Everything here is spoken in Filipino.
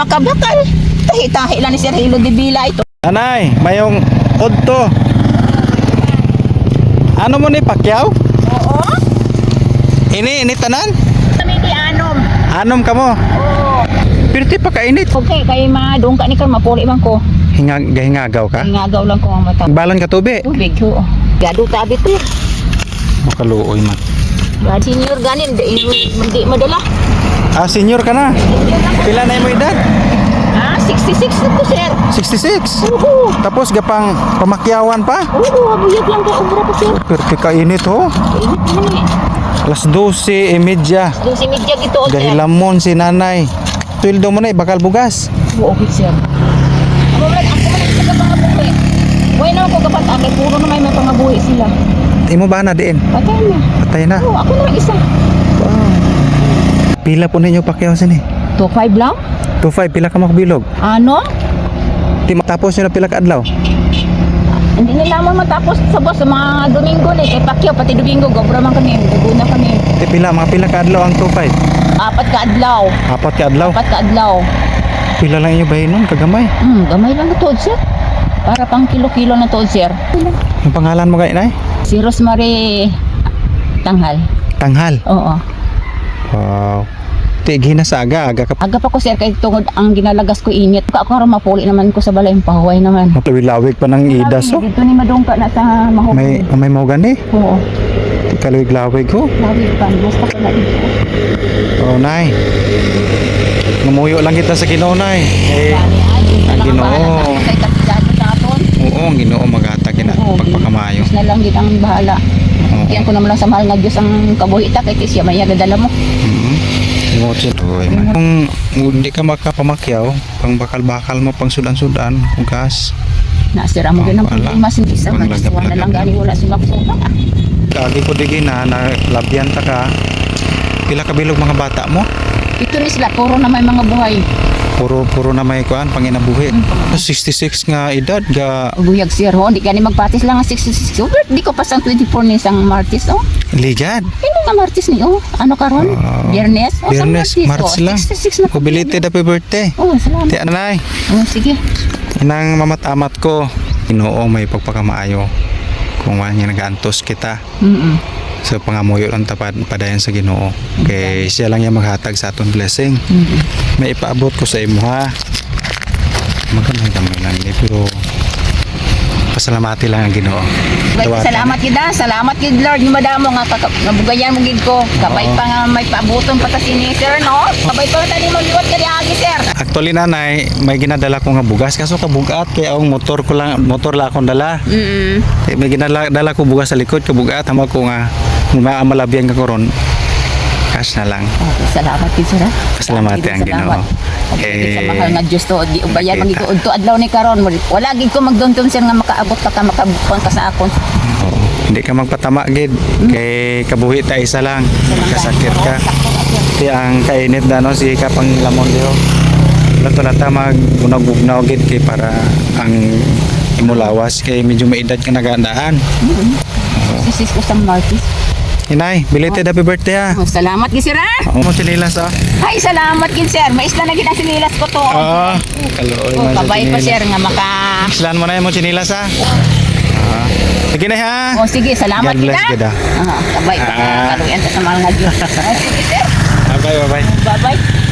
makabakal. Tahi-tahi lang ni Sir Hilo de Villa ito. Anay, mayong odto. Ano mo ni Pacquiao? Oo. Ini, ini tanan? Kami di anom. Anom ka mo. Oo. Pero di pa kainit. Okay, kay ma doon ka ni kan mapuli man ko. Hingag, gahingagaw ka? Ingagaw lang ko ang mata. Balon ka tubi. Tubig ko. Gado tabi to. Makaluoy man. Senior ganin di di madala. Ah, senior ka na. Ko. Pila na mo edad? Ah, 66 na ko sir. 66. Oo. Tapos gapang pamakyawan pa. Oo, abuyag lang kay obra ko sir. Pero kainit ho. Init naman eh. Alas 12 e media. Doon si Midya gito sir. Gahilamon si nanay. Sweldo mo na eh, bakal bugas. Oo, okay sir. Amo man ako man sa kapangabuhi. Way na ako kapat akay puro na may may pangabuhi sila. Imo ba na diin? Patay na. Patay na. Oo, ako na lang isa. Pila po ninyo pakyaw sini? 2.5 lang? 25 pila ka makabilog. Ano? Di matapos nyo na pila ka adlaw. Hindi nila mo matapos sa boss sa mga Domingo ni kay Pacquiao pati Domingo gobra man kami, duguna kami. Di pila mga pila ka adlaw ang 25. Apat ka adlaw, Apat ka adlaw. apat ka adlaw. Pila lang inyo bahin nun kagamay. Hmm, gamay lang tuod sir. Para pang kilo-kilo na tuod sir. Ang pangalan mo kay nay? Si Rosemary Tanghal. Tanghal. Oo. Wow. Tigi na sa aga, aga ka Aga pa ko sir kay tungod ang ginalagas ko init. Ako ron mapuli naman ko sa balay pahuway naman. Maplawig-lawig pa ng idas oh. Dito ni madungka na sa mahukay. May may mo gani. Oo. Kalawig-lawig ko. Lawig pa. Basta ko na dito. Oh, nay. Ngamuyo lang kita sa Ginoo, nay. Eh, Ang Ginoo. oo, ang Ginoo maghatag na pagpakamayo. Na lang din ang bahala. Oo. Yan ko naman lang sa mahal nga Diyos ang kabuhita kay siya may dala mo. Mhm. Imotsin Uy, man. Kung hindi ka makapamakyaw, pang bakal-bakal mo, pang sudan-sudan, hugas. Nasira mo Oo, din ang wala. problema sin isa Walang magistuwa na lang gani wala si Maksuka. Kagi ko digi na, na labyan ta ka. Pila ka bilog mga bata mo? Ito ni sila puro na may mga buhay. Puro puro na may kuan panginabuhi. 66 nga edad ga Buyag sir ho, di gani magpatis lang ang 66. So, di ko pa sang 24 ni isang Martis oh. ligad. Hindi nga Martis ni oh. Ano karon? Ah, Biyernes? O, sang Biyernes, Martes oh. lang. 66 na ko. Belated happy birthday. Oh, salamat. Ti anay. Oh, sige. Inang mamat-amat ko. Ginoo may pagpakamaayo. Kung wala niya nagaantos kita. Mm. So pangamuyo lang tapad padayon sa Ginoo. Kay siya lang yung maghatag sa aton blessing. Mm. May ipaabot ko sa imo ha. Magandang gamay lang ni pero pasalamati lang ang Ginoo. Tawatan. Salamat gid. Salamat gid Lord yung madamo nga kaka- nga bugayan mo gid ko. Kabay pa nga may paabuton pa ta sini sir no. Kabay pa tani magliwat ka agi sir. Actually nanay, may ginadala ko nga bugas kaso kabugat kay ang motor ko lang motor la akong dala. Mm. Eh, may ginadala dala ko bugas sa likod kabugat hamo ko nga mga malabyan ka koron. Cash na lang. Okay, salamat gid sir. ah. Pasalamati ang Ginoo. Eh, sa Eh, mahal nga Dios to di ubayan kita. magigod to adlaw ni karon mo. Wala gid ko magdonton sir nga makaabot pa ka makabukon ka sa akon. Oo. Hindi ka magpatama gid kay kabuhi ta isa lang. Kasakit ka. Kaya ang kainit na no si kapang lamon diho. Lato na ta magbunag-bugnaw gid kay para ang imulawas kay medyo may edad ka nagandaan. Sisis ko sang Martis. Inay, belated happy birthday ha. Oh, salamat gid sir. ah. Ako mo chinilas ah. Ay, salamat gid sir. Mais na gid ang sinilas ko to. Oo. Kaloy Oh, man kabay pa sir nga maka Islan mo na yung mo chinilas ha. Ah. Sige na ha. Oh sige, salamat God bless kita. gid, ah. Ah, kabay pa Ah. kaluyan sa mga Diyos. Ah, sige sir. Bye bye bye. Bye-bye.